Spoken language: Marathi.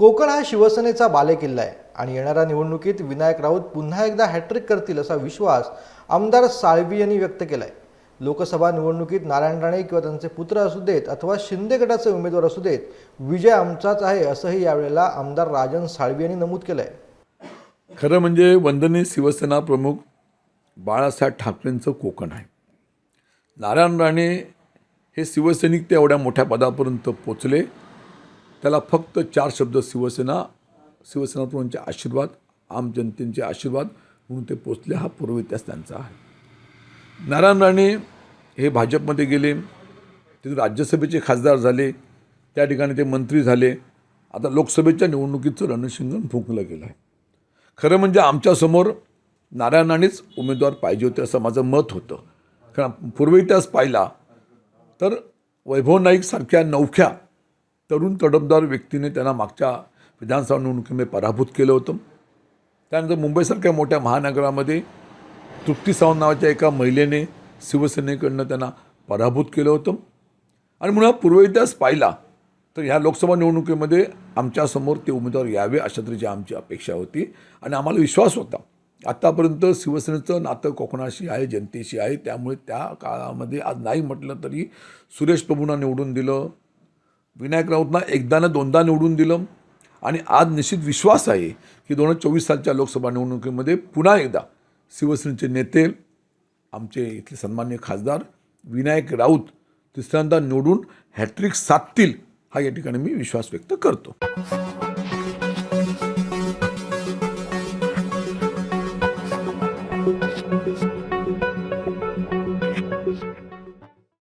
कोकण हा शिवसेनेचा बालेकिल्ला आहे आणि येणाऱ्या निवडणुकीत विनायक राऊत पुन्हा एकदा हॅट्रिक करतील असा विश्वास आमदार साळवी यांनी व्यक्त केला आहे लोकसभा निवडणुकीत नारायण राणे किंवा त्यांचे पुत्र असू देत अथवा शिंदे गटाचे उमेदवार असू देत विजय आमचाच आहे असंही यावेळेला आमदार राजन साळवी यांनी नमूद केलं आहे खरं म्हणजे वंदनीय शिवसेना प्रमुख बाळासाहेब ठाकरेंचं कोकण आहे. नारायण राणे हे शिवसैनिक ते एवढ्या मोठ्या पदापर्यंत पोचले. त्याला फक्त चार शब्द शिवसेना शिवसेना प्रमुखांचे आशीर्वाद आम जनतेचे आशीर्वाद म्हणून ते पोचले. हा पूर्व इतिहास त्यांचा आहे. नारायण राणे हे भाजपमध्ये गेले. तिथे राज्यसभेचे खासदार झाले. त्या ठिकाणी ते मंत्री झाले. आता लोकसभेच्या निवडणुकीचं रणशिंगण फुंकलं गेलं आहे. खरं म्हणजे आमच्यासमोर नारायण राणेच उमेदवार पाहिजे होते असं माझं मत होतं. कारण पूर्व इतिहास पाहिला तर वैभव नाईकसारख्या नौख्या नवख्या तरुण तडफदार व्यक्तीने त्यांना मागच्या विधानसभा निवडणुकीमध्ये पराभूत केलं होतं. त्यानंतर मुंबईसारख्या मोठ्या महानगरामध्ये तृप्ती सावंत नावाच्या एका महिलेने शिवसेनेकडनं त्यांना पराभूत केलं होतं. आणि म्हणून हा पाहिला तर ह्या लोकसभा निवडणुकीमध्ये आमच्यासमोर ते उमेदवार यावे अशा तऱ्हेची आमची अपेक्षा होती. आणि आम्हाला विश्वास होता. आत्तापर्यंत शिवसेनेचं नातं कोकणाशी आहे जनतेशी आहे. त्यामुळे त्या काळामध्ये आज नाही म्हटलं तरी सुरेश प्रभूंना निवडून दिलं. विनायक राऊतना एकदा ना दोनदा निवडून दिलं. आणि आज निश्चित विश्वास आहे की दोन हजार चोवीस सालच्या लोकसभा निवडणुकीमध्ये पुन्हा एकदा शिवसेनेचे नेते आमचे इथले सन्मान्य खासदार विनायक राऊत तिसऱ्यांदा निवडून हॅट्रिक साधतील हा या ठिकाणी मी विश्वास व्यक्त करतो.